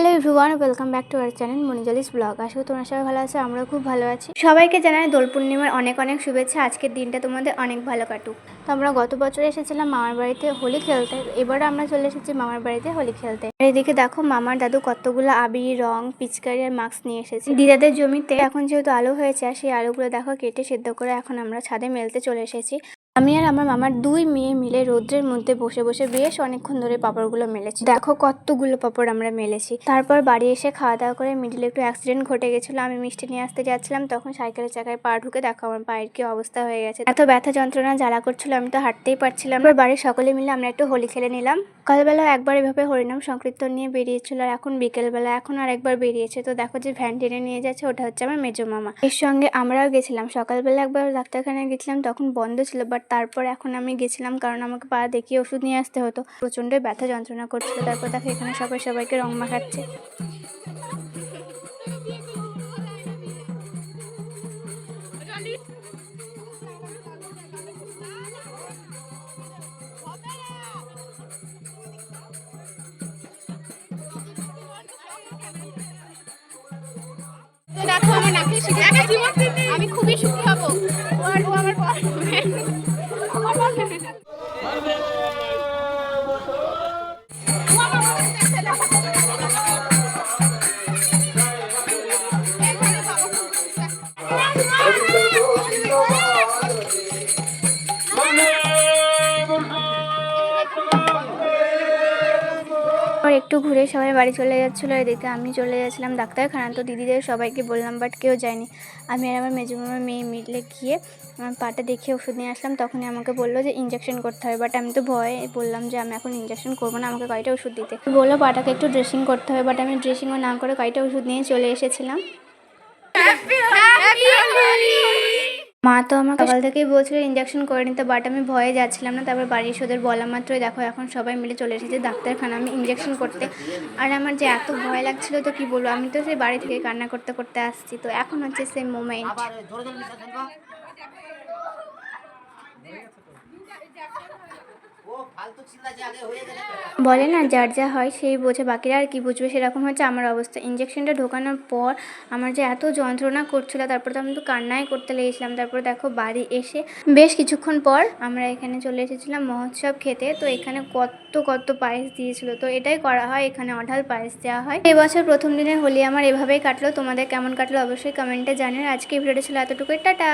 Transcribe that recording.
Hello everyone welcome back to our channel মনিজালিস blog আশা করি তোমরা সবাই ভালো আছো, আমরাও খুব ভালো আছি। সবাইকে জানাই দোল পূর্ণিমার অনেক অনেক শুভেচ্ছা। আজকের দিনটা তোমাদের অনেক ভালো কাটুক। তো আমরা গত বছর এসেছিলাম মামার বাড়িতে হোলি খেলতে। এবারে আমরা চলে এসেছি মামার বাড়িতে হোলি খেলতে। এদিকে দেখো, মামার দাদু কতগুলো আবির, রং, পিচকারি আর মাস্ক নিয়ে এসেছে। দিদাদের জমিতে এখন যেহেতু আলু হয়েছে সেই আলুগুলো দেখো কেটে সেদ্ধ করে এখন আমরা ছাদে মেলতে চলে এসেছি। আমি আর আমার মামার দুই মেয়ে মিলে রোদ্রের মধ্যে বসে বসে বেশ অনেকক্ষণ ধরে পাপড়গুলো মেলেছি। দেখো কতগুলো পাপড় আমরা মেলেছি। তারপর বাড়ি এসে খাওয়া দাওয়া করে মিডিলে একটু অ্যাক্সিডেন্ট ঘটে গেছিল। আমি মিষ্টি নিয়ে আসতে যাচ্ছিলাম। তখন সাইকেলের চাকায় পা ঢুকে দেখো আমার পায়ের কি অবস্থা হয়ে গেছে। এত ব্যথা যন্ত্রণা, জ্বালা করছিল, আমি তো হাঁটতেই পারছিলাম এবার বাড়ির সকলে মিলে আমরা একটু হোলি খেলে নিলাম। সকালবেলা একবার এভাবে হরিনাম সংকীর্তন নিয়ে বেরিয়েছিল আর এখন বিকেলবেলা এখন আর একবার বেরিয়েছে। তো দেখো যে ভ্যান টেনে নিয়ে যাচ্ছে, ওটা হচ্ছে আমার মেজো মামা। এর সঙ্গে আমরাও গেছিলাম। সকালবেলা একবার ডাক্তারখানায় গেছিলাম, তখন বন্ধ ছিল বাট তারপর এখন আমি গেছিলাম কারণ আমাকে পা দেখিয়ে ওষুধ নিয়ে আসতে হতো। প্রচণ্ড ব্যথা যন্ত্রণা করছিল, তারপর দেখো এখানে সবাই সবাইকে রং মাখাচ্ছে। দেখো আমি খুবই সুখী। একটু ঘুরে সবাই বাড়ি চলে যাচ্ছিল, এদিকে আমি চলে যাচ্ছিলাম ডাক্তারখানা তো দিদিদের সবাইকে বললাম বাট কেউ যায়নি। আমি আর আমার মেজো মামা মেয়ে মিলে গিয়ে, আমার পাটা দেখে ওষুধ নিয়ে আসলাম। তখনই আমাকে বলল যে ইঞ্জেকশন করতে হবে। বাট আমি তো ভয়ে বললাম যে আমি এখন ইঞ্জেকশন করব না, আমাকে কয়টা ওষুধ দিতে। বলল পাটাকে একটু ড্রেসিং করতে হবে। বাট আমি ড্রেসিংও না করে কয়টা ওষুধ নিয়ে চলে এসেছিলাম। মা তো আমার সকাল থেকেই বলছিল ইঞ্জেকশন করে নিতে বাট আমি ভয়ে যাচ্ছিলাম না। তারপর বাড়ির এসে ওদের বলা মাত্রই দেখো এখন সবাই মিলে চলে এসেছে ডাক্তারখানা আমি ইঞ্জেকশন করতে। আর আমার যে এত ভয় লাগছিল তো কি বলব? আমি তো সেই বাড়ি থেকে কান্না করতে করতে আসছি। তো এখন হচ্ছে সেই মোমেন্ট বলে না, যার যা হয় সেই বোঝে, বাকিরা আর কি বুঝবে, সেরকম হচ্ছে আমার অবস্থা। ইঞ্জেকশনটা ঢোকানোর পর আমার যে এত যন্ত্রণা করছিল, তারপর তো আমি তো কান্নাই করতে লেগেছিলাম। তারপর দেখো, বাড়ি এসে বেশ কিছুক্ষণ পর আমরা এখানে চলে এসেছিলাম মহোৎসব খেতে। তো এখানে কত কত পায়েস দিয়েছিল। তো এটাই করা হয়, এখানে অঢাল পায়েস দেওয়া হয়। এবছর প্রথম দিনের হোলি আমার এভাবেই কাটলো। তোমাদের কেমন কাটলো অবশ্যই কমেন্টে জানিয়ে আজকে ভিডিওটা ছিল এতটুকুই। টাটা!